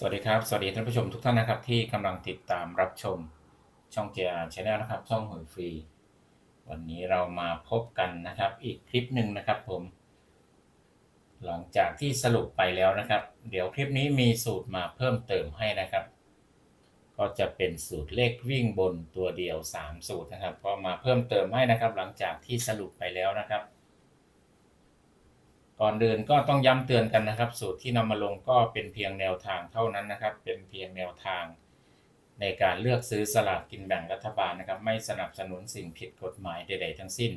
สวัสดีครับ สวัสดีท่านผู้ชมทุกท่านนะครับ ที่กำลังติดตามรับชมช่อง JR Channel นะครับ ช่องหวยฟรี วันนี้เรามาพบกันนะครับ อีกคลิปหนึ่งนะครับผม หลังจากที่สรุปไปแล้วนะครับ เดี๋ยวคลิปนี้มีสูตรมาเพิ่มเติมให้นะครับ ก็จะเป็นสูตรเลขวิ่งบนตัวเดียว 3 สูตรนะครับ ก็มาเพิ่มเติมให้นะครับ หลังจากที่สรุปไปแล้วนะครับ ก่อนเดินก็ต้องย้ำเตือนกันนะครับ สูตรที่นำมาลงก็เป็นเพียงแนวทางเท่านั้นนะครับ เป็นเพียงแนวทาง ในการเลือกซื้อสลากกินแบ่งรัฐบาลนะครับ ไม่สนับสนุนสิ่งผิดกฎหมายใด ๆ ทั้งสิ้น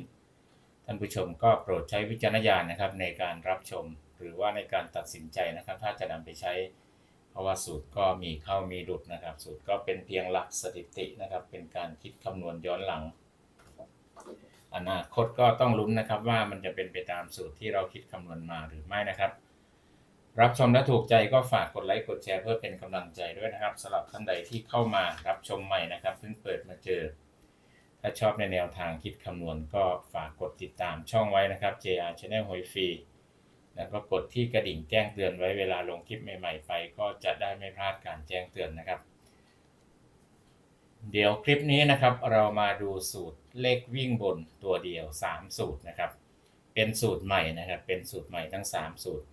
ท่านผู้ชมก็โปรดใช้วิจารณญาณนะครับ ในการรับชมหรือว่าในการตัดสินใจนะครับ ถ้าจะนำไปใช้ เพราะว่าสูตรก็มีเข้ามีหลุดนะครับ สูตรก็เป็นเพียงหลักสถิตินะครับ เป็นการคิดคำนวณย้อนหลัง อนาคตก็ต้องลุ้นนะครับว่ามันจะเป็นไปตามสูตรที่เราคิดคำนวณมาหรือไม่นะครับ รับชมและถูกใจก็ฝากกดไลค์กดแชร์เพื่อเป็นกำลังใจด้วยนะครับสำหรับท่านใดที่เข้ามารับชมใหม่นะครับเพิ่งเปิดมาเจอ ถ้าชอบในแนวทางคิดคำนวณก็ฝากกดติดตามช่องไว้นะครับ JR Channel หวยฟรีแล้วก็กดที่กระดิ่งแจ้งเตือนไว้เวลาลงคลิปใหม่ๆ ไปก็จะได้ไม่พลาดการแจ้งเตือนนะครับ เดี๋ยวคลิปนี้นะครับเรามาดูสูตร เลขวิ่งบนตัวเดียว 3 สูตรนะครับ เป็นสูตรใหม่นะครับ เป็นสูตรใหม่ทั้ง 3 สูตร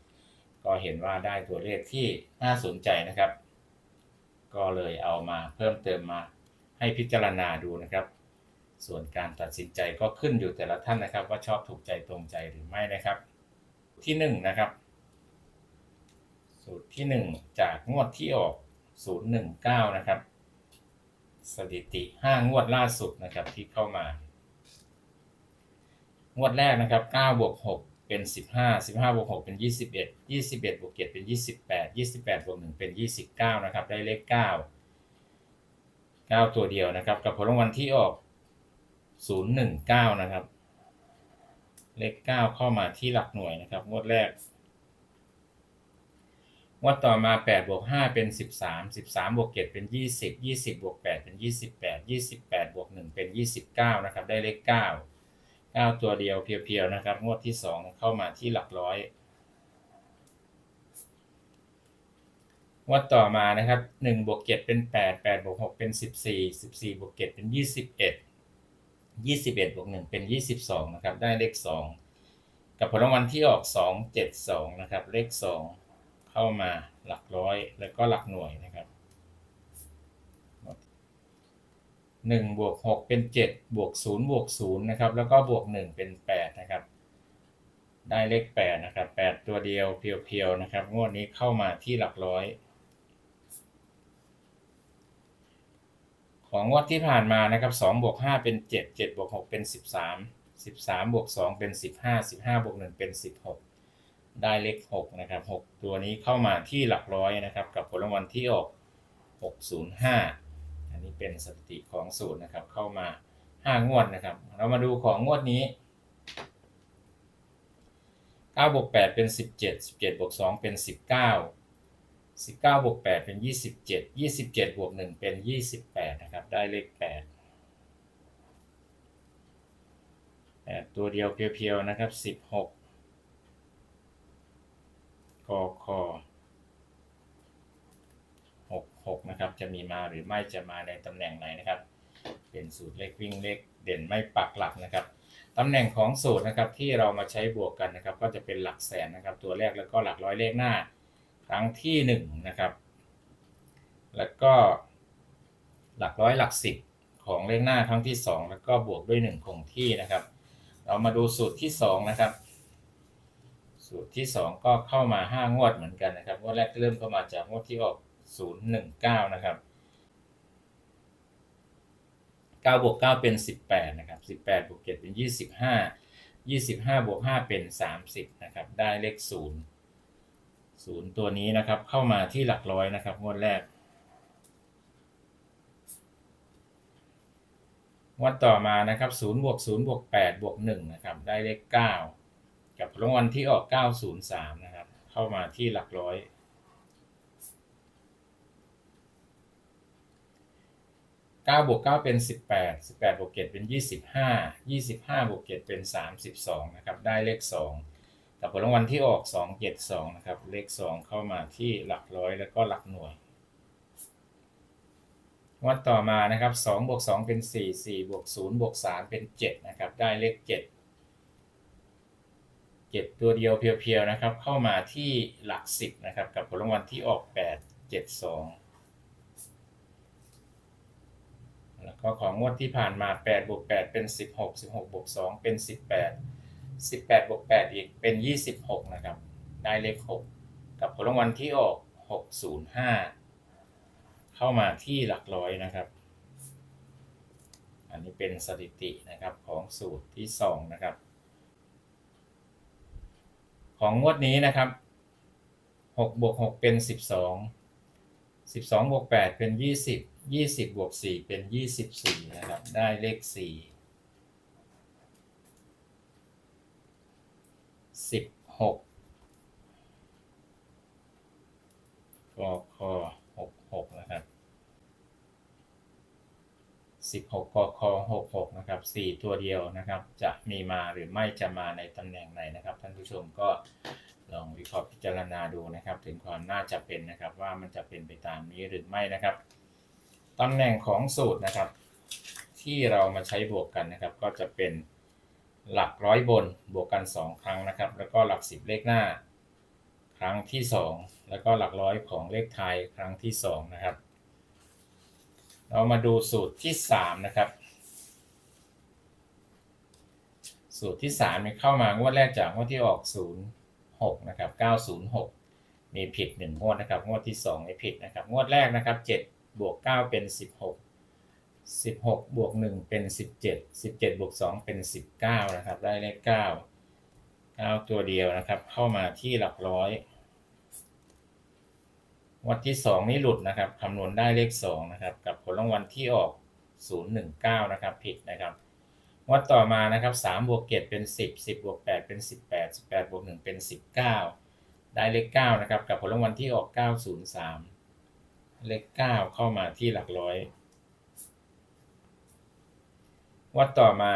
ก็เห็นว่าได้ตัวเลขที่น่าสนใจนะครับ ก็เลยเอามาเพิ่มเติมมาให้พิจารณาดูนะครับ ส่วนการตัดสินใจก็ขึ้นอยู่แต่ละท่านนะครับ ว่าชอบถูกใจตรงใจหรือไม่นะครับ ที่1นะครับ สูตรที่ 1 จากงวดที่ออก 019 นะครับ สถิติ 5 งวดล่าสุดนะครับที่เข้ามา งวดแรกนะครับ9บวก6เป็น 15 15บวก6เป็น 21 21บวก7เป็น 28 28บวก1เป็น 29 นะครับ ได้เลข 9 9 ตัวเดียวนะครับ กับผลรางวัลที่ออก 019 นะครับ เลข 9 เข้ามาที่หลักหน่วยนะครับ งวดแรก งวดต่อมา8บวก5เป็น 13 13บวก7เป็น 20 20บวก8เป็น 28 28บวก1เป็น 29 นะครับ ได้เลข 9 9 ตัวเดียวเพียวๆนะครับ งวดที่ 2 เข้ามาที่หลักร้อย งวดต่อมานะครับ1บวก7เป็น 8 8บวก6เป็น 14 14บวก7เป็น 21 21บวก1เป็น 22 นะครับ ได้เลข 2 กับผลรางวัลที่ออก 272 นะครับ เลข 2 เข้ามาหลักร้อยแล้วก็หลักหน่วยนะครับหนึ่งบวกหกเป็นเจ็ดบวกศูนย์บวกศูนย์นะครับ แล้วก็บวกหนึ่งเป็นแปดนะครับ ได้เลขแปดนะครับแปดตัวเดียวเพียวๆ นะครับ งวดนี้เข้ามาที่หลักร้อย ของงวดที่ผ่านมานะครับสองบวกห้าเป็นเจ็ดเจ็ดบวกหกเป็นสิบสามสิบสามบวกสองเป็นสิบห้าสิบห้าบวกหนึ่งเป็นสิบหก ได้เลข6นะครับ6ตัวนี้เข้ามาที่หลักร้อยนะครับ กับผลรางวัลที่ออก 605 อันนี้เป็นสถิติของสูตรนะครับ เข้ามา 5 งวดนะครับ เรามาดูของงวดนี้9บวก8เป็น 17 17บวก2เป็น 19 19บวก8เป็น 27 27บวก1เป็น 28 นะครับ ได้เลข 8 8 ตัวเดียวเพียวๆนะครับ 16 กคหกหกนะครับ จะมีมาหรือไม่จะมาในตำแหน่งไหนนะครับ เป็นสูตรเลขวิ่งเลขเด่นไม่ปักหลักนะครับตำแหน่งของสูตรนะครับที่เรามาใช้บวกกันนะครับ ก็จะเป็นหลักแสนนะครับ ตัวแรกแล้วก็หลักร้อยเลขหน้า ครั้งที่หนึ่งนะครับแล้วก็หลักร้อยหลักสิบของเลขหน้าครั้งที่สองแล้วก็บวกด้วยหนึ่งคงที่นะครับ เรามาดูสูตรที่สองนะครับ สูตรที่ 2 ก็เข้ามา 5 งวดเหมือนกันนะครับงวดแรกเริ่มเข้ามาจากงวดที่ออก 019 นะครับ9บวก9เป็น 18 นะครับ 18บวก7เป็น 25 25 บวก 5 เป็น 30 นะครับ ได้เลข 0 0 ตัวนี้นะครับ เข้ามาที่หลักร้อยนะครับ งวดแรก งวดต่อมานะครับ 0 บวก 0 บวก 8 บวก 1 นะครับ ได้เลข 9 กับรางวัลที่ออก 903 นะครับ เข้ามาที่หลักร้อย 9 บวก 9 เป็น 18 18 บวก 7 เป็น 25 25 บวก 7 เป็น 32 นะครับ ได้เลข 2 กับผลรางวัลที่ออกสองเจ็ดสองนะครับ เลขสองเข้ามาที่หลักร้อยแล้วก็หลักหน่วยวันต่อมานะครับสองบวกสองเป็นสี่สี่บวกศูนย์บวกสามเป็นเจ็ดนะครับ ได้เลขเจ็ด เจ็ดตัวเดียวเพียวๆนะครับ เข้ามาที่หลักสิบนะครับ กับผลรางวัลที่ออกแปดเจ็ดสองแล้วก็ของงวดที่ผ่านมาแปดบวกแปดเป็นสิบหกสิบหกบวกสองเป็นสิบแปดสิบแปดบวกแปดอีกเป็นยี่สิบหกนะครับ ได้เลขหกกับผลรางวัลที่ออกหกศูนย์ห้าเข้ามาที่หลักร้อยนะครับ อันนี้เป็นสถิตินะครับของสูตรที่สองนะครับ ของงวดนี้นะครับหกบวกหกเป็นสิบสองสิบสองบวกแปดเป็นยี่สิบยี่สิบบวกสี่เป็นยี่สิบสี่นะครับ ได้เลขสี่สิบหก 16กค66นะครับ4ตัวเดียวนะครับ จะมีมาหรือไม่จะมาในตำแหน่งไหนนะครับ ท่านผู้ชมก็ลองวิเคราะห์พิจารณาดูนะครับ ถึงความน่าจะเป็นนะครับ ว่ามันจะเป็นไปตามนี้หรือไม่นะครับตำแหน่งของสูตรนะครับ ที่เรามาใช้บวกกันนะครับ ก็จะเป็นหลักร้อยบนบวกกัน 2 ครั้งนะครับ แล้วก็หลัก 10 เลขหน้า ครั้งที่ 2 แล้วก็หลักร้อยของเลขไทยครั้งที่ 2 นะครับ เรามาดูสูตรที่ 3 นะครับ สูตรที่3มีเข้ามางวดแรกจากงวดที่ออก 06 นะครับ 906 มีผิด 1 งวดนะครับ งวดที่2ไม่ผิดนะครับ งวดแรกนะครับ 7 บวก 9 เป็น 16สิบหกบวกหนึ่งเป็นสิบเจ็ดสิบเจ็ดบวกสองเป็นสิบเก้านะครับ ได้เลขเก้าเก้าตัวเดียวนะครับ เข้ามาที่หลักร้อย วันที่สองนี่หลุดนะครับคำนวณได้เลขสองนะครับกับผลรางวัลที่ออกศูนย์หนึ่งเก้านะครับผิดนะครับวัดต่อมานะครับสามบวกเจ็ดเป็นสิบสิบบวกแปดเป็นสิบแปดสิบแปดบวกหนึ่งเป็นสิบเก้าได้เลขเก้านะครับกับผลรางวัลที่ออกเก้าศูนย์สามเลขเก้าเข้ามาที่หลักร้อย วัดต่อมา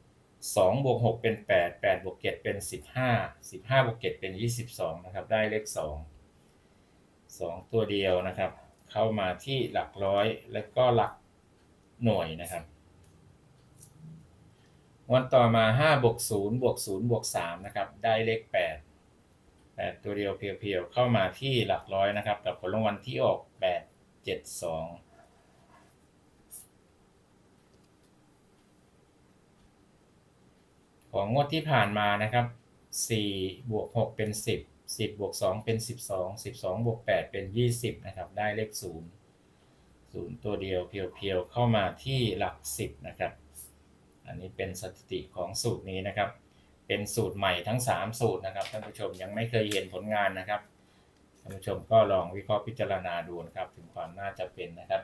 2บวก6เป็น 8 8บวก7เป็น 15 15บวก7เป็น 22 นะครับ ได้เลข 2 2 ตัวเดียวนะครับ เข้ามาที่หลักร้อยและก็หลักหน่วยนะครับวันต่อมา5บวก0บวก0บวก3นะครับได้เลข 8 8 ตัวเดียวเพียวๆเข้ามาที่หลักร้อยนะครับ กับผลรางวัลที่ออก 8 7 2ของงวดที่ผ่านมานะครับ4บวก6เป็น 10 10 บวก 2 เป็น 12 12 บวก 8 เป็น 20 นะครับ ได้เลข 0 0 ตัวเดียวเพียวๆ เข้ามาที่หลัก 10 นะครับ อันนี้เป็นสถิติของสูตรนี้นะครับ เป็นสูตรใหม่ทั้ง 3 สูตรนะครับ ท่านผู้ชมยังไม่เคยเห็นผลงานนะครับ ท่านผู้ชมก็ลองวิเคราะห์พิจารณาดูนะครับ ถึงความน่าจะเป็นนะครับ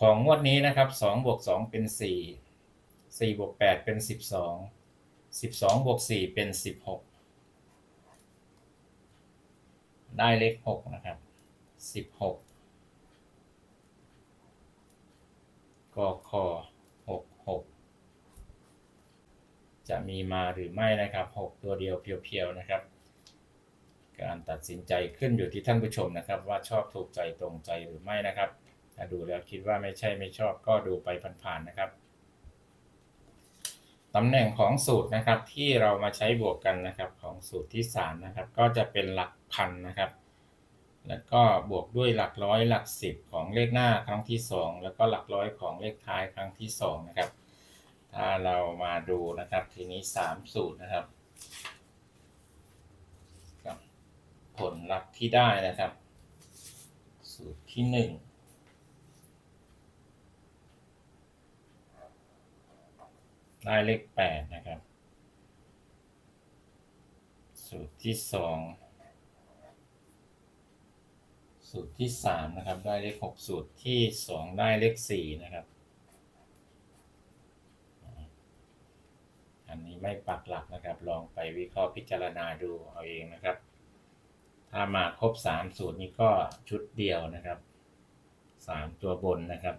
ของงวดนี้นะครับ2บวก 2 เป็น 4 4บวก 8 เป็น 12 12บวก4เป็น 16 ได้เลขหกนะครับสิบหกกคหกหกจะมีมาหรือไม่นะครับหกตัวเดียวเพียวๆนะครับ การตัดสินใจขึ้นอยู่ที่ท่านผู้ชมนะครับ ว่าชอบถูกใจตรงใจหรือไม่นะครับ ถ้าดูแล้วคิดว่าไม่ใช่ไม่ชอบก็ดูไปผ่านๆนะครับ ตำแหน่งของสูตรนะครับที่เรามาใช้บวกกันนะครับของสูตรที่3นะครับก็จะเป็นหลักพันนะครับ แล้วก็บวกด้วยหลักร้อยหลักสิบของเลขหน้าครั้งที่ 2 แล้วก็หลักร้อยของเลขท้ายครั้งที่2นะครับถ้าเรามาดูนะครับทีนี้ 3 สูตรนะครับกับผลลัพธ์ที่ได้นะครับ สูตรที่ 1 ได้เลขแปดนะครับ สูตรที่สองสูตรที่สามนะครับ ได้เลขหกสูตรที่สองได้เลขสี่นะครับ อันนี้ไม่ปักหลักนะครับ ลองไปวิเคราะห์พิจารณาดูเอาเองนะครับ ถ้ามาครบสามสูตรนี้ก็ชุดเดียวนะครับสามตัวบนนะครับ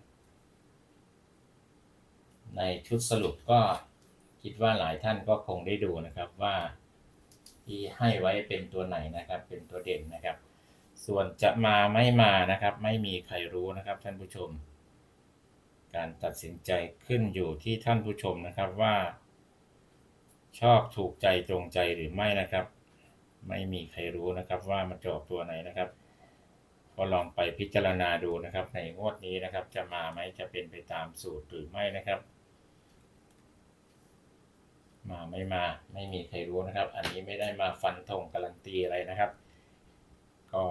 ในชุดสรุปก็คิดว่าหลายท่านก็คงได้ดูนะครับว่าที่ให้ไว้เป็นตัวไหนนะครับ เป็นตัวเด่นนะครับ ส่วนจะมาไม่มานะครับ ไม่มีใครรู้นะครับท่านผู้ชม การตัดสินใจขึ้นอยู่ที่ท่านผู้ชมนะครับว่า ชอบถูกใจตรงใจหรือไม่นะครับ ไม่มีใครรู้นะครับว่ามันจะออกตัวไหนนะครับก็ลองไปพิจารณาดูนะครับ ในงวดนี้นะครับ จะมาไหมจะเป็นไปตามสูตรหรือไม่นะครับ มาไม่มาไม่มีใครรู้นะครับ อันนี้ไม่ได้มาฟันธงการันตีอะไรนะครับ ก็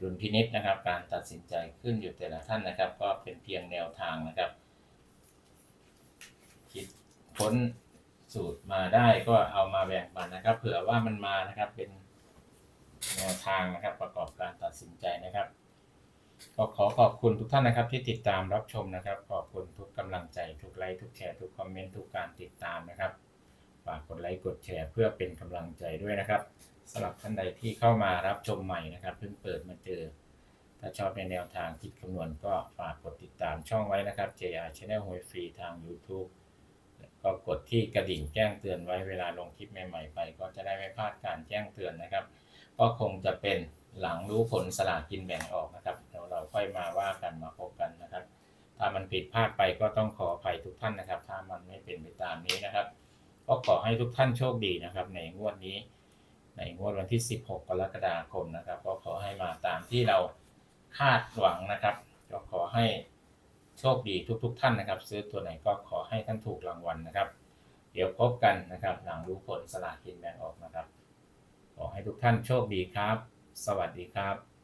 ดุลพินิษนะครับ การตัดสินใจขึ้นอยู่แต่ละท่านนะครับ ก็เป็นเพียงแนวทางนะครับ คิดพ้นสูตรมาได้ก็เอามาแบ่งปันนะครับ เผื่อว่ามันมานะครับเป็นแนวทางนะครับประกอบการตัดสินใจนะครับ ก็ขอขอบคุณทุกท่านนะครับที่ติดตามรับชมนะครับ ขอบคุณทุกกำลังใจทุกไลค์ทุกแชร์ทุกคอมเมนต์ทุกการติดตามนะครับฝากกดไลค์กดแชร์เพื่อเป็นกำลังใจด้วยนะครับสำหรับท่านใดที่เข้ามารับชมใหม่นะครับ เพิ่งเปิดมาเจอ ถ้าชอบในแนวทางคิดคำนวณก็ฝากกดติดตามช่องไว้นะครับ JR Channel หวยฟรีทาง YouTube แล้วก็กดที่กระดิ่งแจ้งเตือนไว้เวลาลงคลิปใหม่ๆไป ก็จะได้ไม่พลาดการแจ้งเตือนนะครับ ก็คงจะเป็น หลังรู้ผลสลากกินแบ่งออกนะครับเดี๋ยวเราค่อยมาว่ากันมาพบกันนะครับ ถ้ามันผิดพลาดไปก็ต้องขออภัยทุกท่านนะครับ ถ้ามันไม่เป็นไปตามนี้นะครับก็ขอให้ทุกท่านโชคดีนะครับ ในงวดนี้ ในงวดวันที่ 16 กรกฎาคมนะครับ ก็ขอให้มาตามที่เราคาดหวังนะครับก็ขอให้โชคดีทุกๆท่านนะครับ ซื้อตัวไหนก็ขอให้ท่านถูกรางวัลนะครับ เดี๋ยวพบกันนะครับหลังรู้ผลสลากกินแบ่งออกนะครับ ขอให้ทุกท่านโชคดีครับ สวัสดีครับ